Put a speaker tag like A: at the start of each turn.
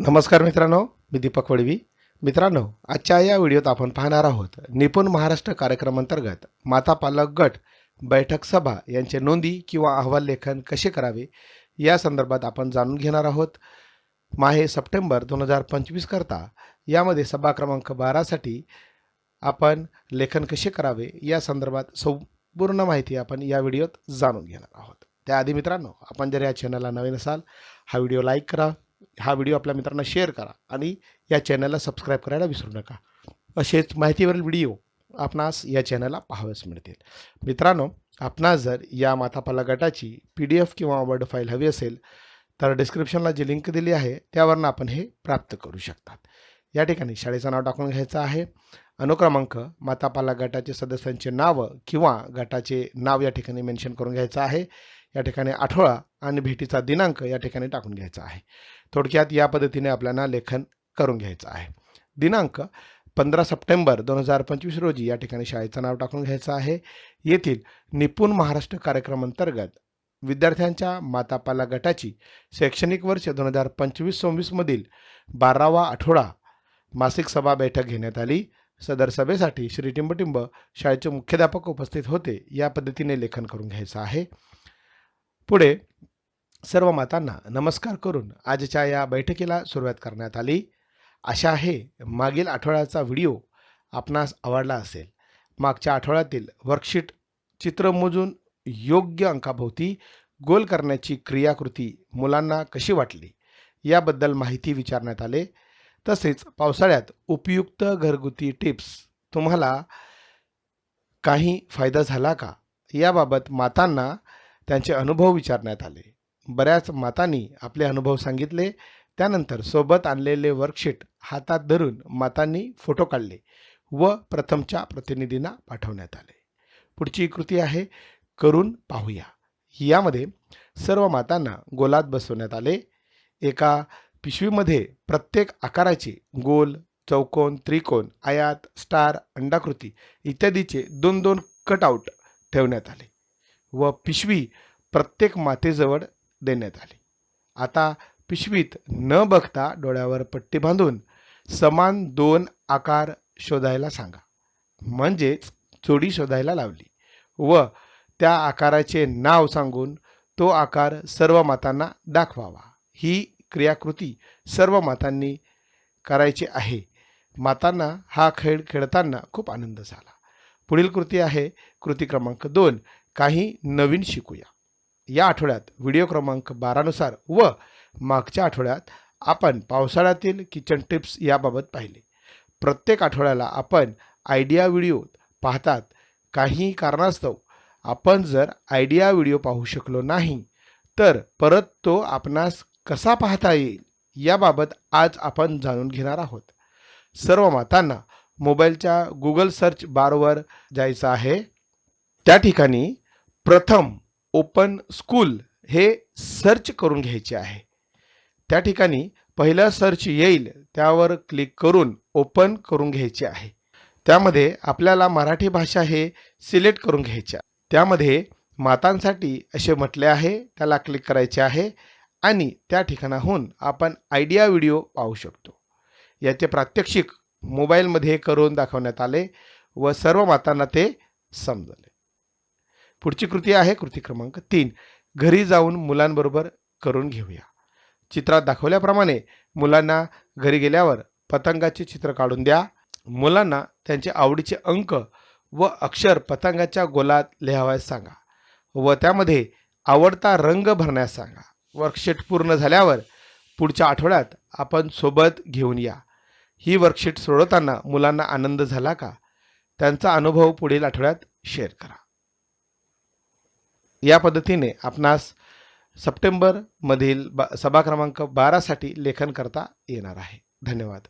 A: नमस्कार मित्रांनो मी दीपक वडवी. मित्रांनो आजच्या या व्हिडिओत आपण पाहणार आहोत निपुण महाराष्ट्र कार्यक्रमांतर्गत माता पालक गट बैठक सभा यांचे नोंदी किंवा अहवाल लेखन कसे करावे या संदर्भात आपण जाणून घेणार आहोत. माहे सप्टेंबर दोन हजार पंचवीस करता यामध्ये सभा क्रमांक बारासाठी आपण लेखन कसे करावे या संदर्भात संपूर्ण माहिती आपण या व्हिडिओत जाणून घेणार आहोत. त्याआधी मित्रांनो आपण जर या चॅनलला नवीन असाल हा व्हिडिओ लाईक करा. हा व्हिडिओ आपल्या मित्रांना शेअर करा आणि या चॅनलला सबस्क्राईब करायला विसरू नका. असेच माहितीवरील व्हिडिओ आपणास या चॅनलला पाहावेच मिळतील. मित्रांनो आपणास जर या मातापाला गटाची पी डी एफ किंवा वर्ड फाईल हवी असेल तर डिस्क्रिप्शनला जी लिंक दिली आहे त्यावरनं आपण हे प्राप्त करू शकतात. या ठिकाणी शाळेचं नाव टाकून घ्यायचं आहे. अनुक्रमांक मातापाला गटाचे सदस्यांचे नावं किंवा गटाचे नाव या ठिकाणी मेन्शन करून घ्यायचं आहे. या ठिकाणी आठवडा आणि भेटीचा दिनांक या ठिकाणी टाकून घ्यायचा आहे. थोडक्यात या पद्धतीने आपल्याला लेखन करून घ्यायचं आहे. दिनांक पंधरा सप्टेंबर दोन हजार पंचवीस रोजी या ठिकाणी शाळेचं नाव टाकून घ्यायचं आहे. येथील निपुण महाराष्ट्र कार्यक्रम अंतर्गत विद्यार्थ्यांच्या मातापाला गटाची शैक्षणिक वर्ष दोन हजार पंचवीस सव्वीसमधील बारावा आठवडा मासिक सभा बैठक घेण्यात आली. सदर सभेसाठी श्री टिंबटिंब शाळेचे मुख्याध्यापक उपस्थित होते. या पद्धतीने लेखन करून घ्यायचं आहे. पुढे सर्व मातांना नमस्कार करून आजच्या या बैठकीला सुरुवात करण्यात आली. आशा आहे मागील आठवड्याचा व्हिडिओ आपणास आवडला असेल. मागच्या आठवड्यातील वर्कशीट चित्र मोजून योग्य अंकाभोवती गोल करण्याची क्रियाकृती मुलांना कशी वाटली याबद्दल माहिती विचारण्यात आले. तसेच पावसाळ्यात उपयुक्त घरगुती टिप्स तुम्हाला काही फायदा झाला का याबाबत मातांना त्यांचे अनुभव विचारण्यात आले. बऱ्याच मातांनी आपले अनुभव सांगितले. त्यानंतर सोबत आणलेले वर्कशीट हातात धरून मातांनी फोटो काढले व प्रथमच्या प्रतिनिधींना पाठवण्यात आले. पुढची कृती आहे करून पाहूया. यामध्ये सर्व मातांना गोलात बसवण्यात आले. एका पिशवीमध्ये प्रत्येक आकाराचे गोल चौकोन त्रिकोण आयात स्टार अंडाकृती इत्यादीचे दोन दोन कटआउट ठेवण्यात आले व पिशवी प्रत्येक मातेजवळ देण्यात आली. आता पिशवीत न बघता डोळ्यावर पट्टी बांधून समान दोन आकार शोधायला सांगा. म्हणजेच जोडी शोधायला लावली व त्या आकाराचे नाव सांगून तो आकार सर्व मातांना दाखवावा. ही क्रियाकृती सर्व मातांनी करायची आहे. मातांना हा खेळ खेळताना खूप आनंद झाला. पुढील कृती आहे कृती क्रमांक दोन. काही नवीन शिकूया. या आठवड्यात व्हिडिओ क्रमांक बारानुसार व मागच्या आठवड्यात आपण पावसाळ्यातील किचन टिप्स याबाबत पाहिले. प्रत्येक आठवड्याला आपण आयडिया व्हिडिओ पाहतात. काही कारणास्तव आपण जर आयडिया व्हिडिओ पाहू शकलो नाही तर परत तो आपणास कसा पाहता येईल याबाबत आज आपण जाणून घेणार आहोत. सर्व मातांना मोबाईलच्या गुगल सर्च बारवर जायचं आहे. त्या ठिकाणी प्रथम ओपन स्कूल हे सर्च करून घ्यायचे आहे. त्या ठिकाणी पहिलं सर्च येईल त्यावर क्लिक करून ओपन करून घ्यायचे आहे. त्यामध्ये आपल्याला मराठी भाषा हे सिलेक्ट करून घ्यायच्या त्यामध्ये मातांसाठी असे म्हटले आहे त्याला क्लिक करायचे आहे आणि त्या ठिकाणाहून आपण आयडिया व्हिडिओ पाहू शकतो. याचे प्रात्यक्षिक मोबाईलमध्ये करून दाखवण्यात आले व सर्व मातांना ते समजले. पुढची कृती आहे कृती क्रमांक तीन. घरी जाऊन मुलांबरोबर करून घेऊया. चित्रात दाखवल्याप्रमाणे मुलांना घरी गेल्यावर पतंगाचे चित्र काढून द्या. मुलांना त्यांचे आवडीचे अंक व अक्षर पतंगाच्या गोलात लिहावयास सांगा व त्यामध्ये आवडता रंग भरण्यास सांगा. वर्कशीट पूर्ण झाल्यावर पुढच्या आठवड्यात आपण सोबत घेऊन या. ही वर्कशीट सोडवताना मुलांना आनंद झाला का? त्यांचा अनुभव पुढील आठवड्यात शेअर करा. या पद्धतीने आपणास सप्टेंबरमधील बा सभा क्रमांक बारासाठी लेखन करता येणार आहे. धन्यवाद.